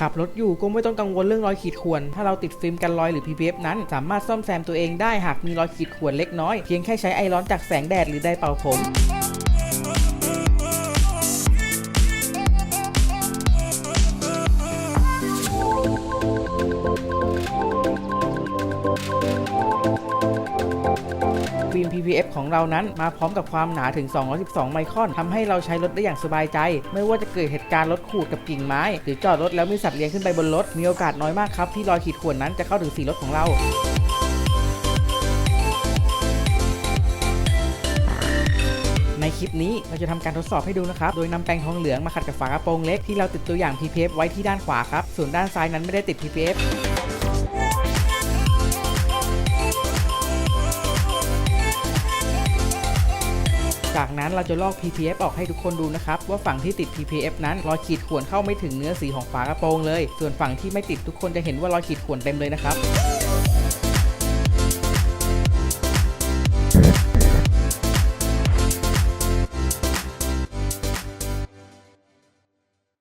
ขับรถอยู่ก็ไม่ต้องกังวลเรื่องรอยขีดข่วน ถ้าเราติดฟิล์มกันรอยหรือ PPF นั้น สามารถซ่อมแซมตัวเองได้หากมีรอยขีดข่วนเล็กน้อย เพียงแค่ใช้ไอร้อนจากแสงแดดหรือไดร์เป่าผม ฟิล์ม PPF ของเรานั้น มาพร้อมกับความหนาถึง 212 ไมครอนทำให้เราใช้รถได้อย่างสบายใจ ไม่ว่าจะเกิดเหตุการณ์รถขูดกับกิ่งไม้ หรือจอดรถแล้วมีสัตว์เลี้ยงขึ้นไปบนรถ มีโอกาสน้อยมากครับที่รอยขีดข่วนนั้นจะเข้าถึงสีรถของเราในคลิปนี้เราจะทำการทดสอบให้ดูนะครับ โดยนำแปรงทองเหลืองมาขัดกับฝากระโปรงเล็กที่เราติดตัวอย่าง PPF ไว้ที่ด้านขวาครับ ส่วนด้านซ้ายนั้นไม่ได้ติด PPF จากนั้นเราจะลอก PPF ออกให้ทุกคนดูนะครับ ว่าฝั่งที่ติด PPF นั้นรอยขีดข่วนเข้าไม่ถึงเนื้อสีของฝากระโปรงเลย ส่วนฝั่งที่ไม่ติดทุกคนจะเห็นว่ารอยขีดข่วนเต็มเลยนะครับ